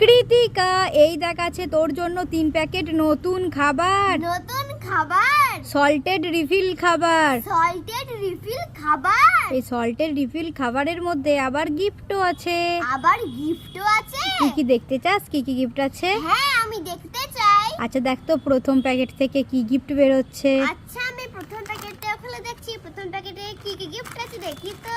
কৃতিকা এই দেখ আছে তোর জন্য তিন প্যাকেট নতুন খাবার। নতুন খাবার? সল্টেড রিফিল খাবার। সল্টেড রিফিল খাবার? এই সল্টেড রিফিল খাবারের মধ্যে আবার গিফটও আছে। আবার গিফটও আছে? কি কি দেখতে চাস? কি কি গিফট আছে? হ্যাঁ আমি দেখতে চাই। আচ্ছা দেখ তো প্রথম প্যাকেট থেকে কি গিফট বেরোচ্ছে। আচ্ছা আমি প্রথম প্যাকেটটা খুলে দেখছি। প্রথম প্যাকেটে কি কি গিফট আছে দেখি তো।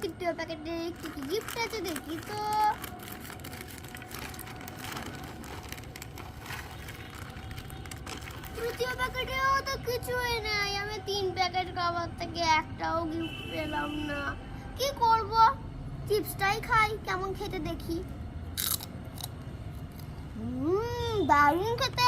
তৃতীয় প্যাকেটে কি গিফট আছে দেখি তো? তৃতীয় প্যাকেটেও তো কিছুই নাই। আমি তিন প্যাকেট খাবার থেকে একটাও গিফট পেলাম না। কি করব? চিপসটাই খাই, কেমন খেতে দেখি। হুম, দারুণ খেতে